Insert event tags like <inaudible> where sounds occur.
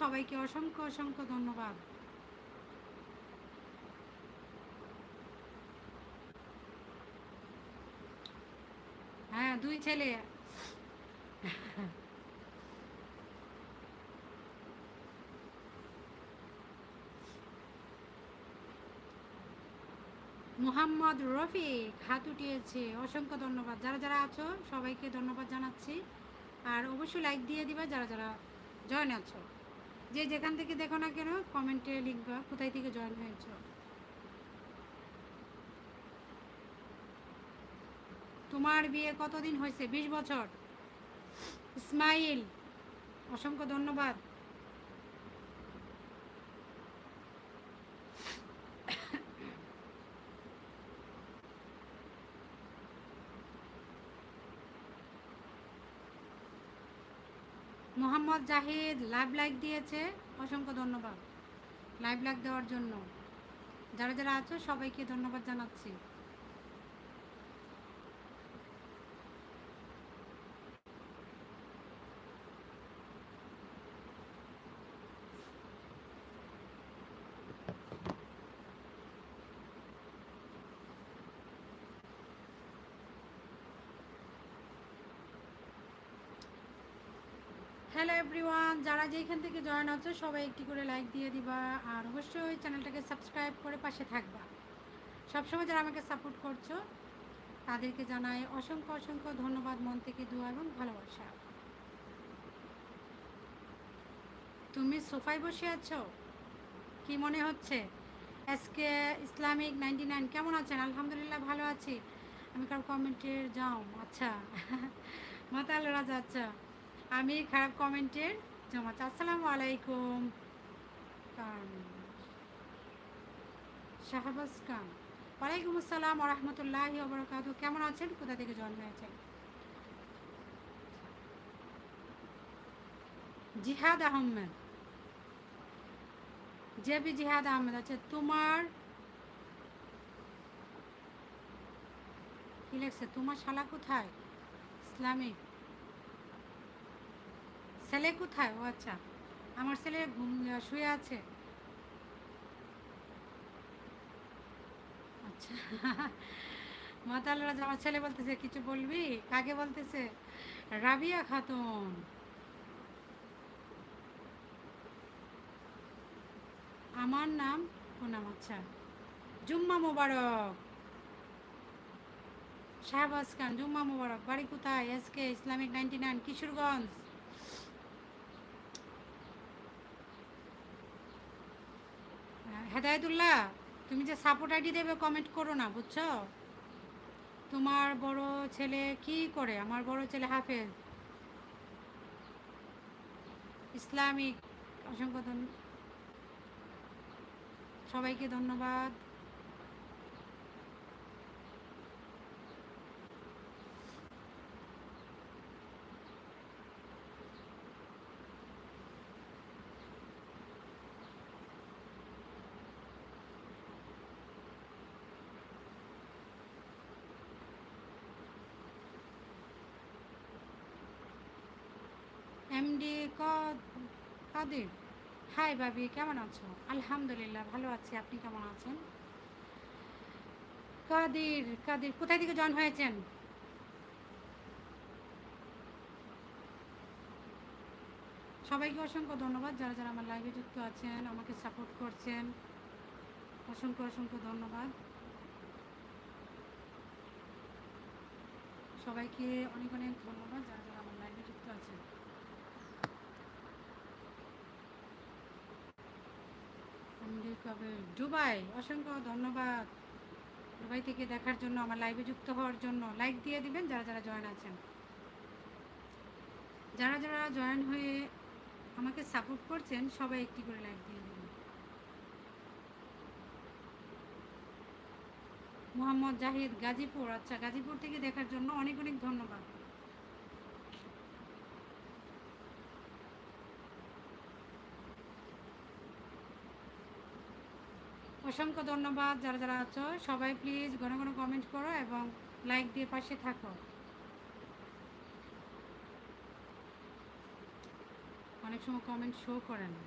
সবাইকে অসংখ্য অসংখ্য ধন্যবাদ। হ্যাঁ দুই ছেলে। মোহাম্মদ রফিক হাত উঠিয়েছে। অসংখ্য ধন্যবাদ। যারা যারা আছো, সবাইকে ধন্যবাদ জানাচ্ছি। আর অবশ্যই লাইক দিয়ে দিবা যারা যারা জয়েন আছো। যে যেখান থেকে দেখো না কেন কমেন্টে লিখবা কোথায় থেকে জয়েন হয়েছ। তোমার বিয়ে কতদিন হয়েছে? বিশ বছর। ইসমাইল অসংখ্য ধন্যবাদ। মোহাম্মদ জাহিদ লাইভ লাইক দিয়েছে, অসংখ্য ধন্যবাদ। লাইভ লাইক দেওয়ার জন্য। যারা যারা আছো, সবাইকে ধন্যবাদ জানাচ্ছি। হ্যালো এভরিওয়ান যারা যেখান থেকে জয়েন আছো, সবাই একটি করে লাইক দিয়ে দিবা, আর অবশ্যই চ্যানেলটাকে সাবস্ক্রাইব করে পাশে থাকবা। সবসময় যারা আমাকে সাপোর্ট করছ, তাদেরকে জানাই অসংখ্য অসংখ্য ধন্যবাদ, মন থেকে দোয়া এবং ভালোবাসা। তুমি সোফায় বসে আছো? কি মনে হচ্ছে? এসকে ইসলামিক নাইনটি নাইন কেমন আছেন? আলহামদুলিল্লাহ ভালো আছি। আমি কারও কমেন্টের যাও আচ্ছা। মাতাল রাজা আচ্ছা। আমি খারাপ কমেন্টের জমাচ্ছি আসসালামু আলাইকুম। শাহবাজ খান ওয়ালাইকুম আসসালাম রহমতুল্লাহ বরকাত কেমন আছেন? কোথা থেকে জন্ম হয়েছে জিহাদ আহমেদ। জেবি জিহাদ আহমেদ আছে। তোমার কি লেখছে? তোমার শালা কোথায়? ইসলামিক। ছেলে কোথায়? ও আচ্ছা আমার ছেলে ঘুম, শুয়ে আছে। আচ্ছা। <laughs> মাতাল রাজা, আমার ছেলে বলতেছে, কিছু বলবি? কাকে বলতেছে? রাবিয়া খাতুন। আমার নাম পুনাম আচ্ছা। জুম্মা মোবারক। শাহবাজ খান, জুম্মা মোবারক। বাড়ি কোথায়? S K, Islamic ninety nine, Kishoreganj. Hedayatullah, তুমি যে সাপোর্ট আইডি দেবে কমেন্ট করো না, বুঝছ? তোমার বড় ছেলে কি করে? আমার বড় ছেলে হাফেজ। ইসলামিক, অসংখ্য সবাইকে ধন্যবাদ। এমডি কাদের। হাই ভাবি, কেমন আছো? আলহামদুলিল্লাহ, ভালো আছি। আপনি কেমন আছেন? কাদির কাদির, কোথায় থেকে জয়েন হয়েছেন? সবাইকে অসংখ্য ধন্যবাদ। যারা যারা আমার লাইভে যুক্ত আছেন, আমাকে সাপোর্ট করছেন, অসংখ্য অসংখ্য ধন্যবাদ। সবাইকে অনেক অনেক ধন্যবাদ। যারা যারা আমার লাইভে যুক্ত আছেন। কবে দুবাই, অসংখ্য ধন্যবাদ। দুবাই থেকে দেখার জন্য, আমার লাইভে যুক্ত হওয়ার জন্য। লাইক দিয়ে দিবেন যারা যারা জয়েন আছেন। যারা যারা জয়েন হয়ে আমাকে সাপোর্ট করছেন, সবাই একটি করে লাইক দিয়ে দিবেন। মোহাম্মদ জাহিদ গাজীপুর। আচ্ছা গাজীপুর থেকে দেখার জন্য অনেক অনেক ধন্যবাদ। অসংখ্য ধন্যবাদ যারা যারা আছো। সবাই প্লিজ ঘন ঘন কমেন্ট করো এবং লাইক দিয়ে পাশে থাকো। অনেক সময় কমেন্ট শো করে না।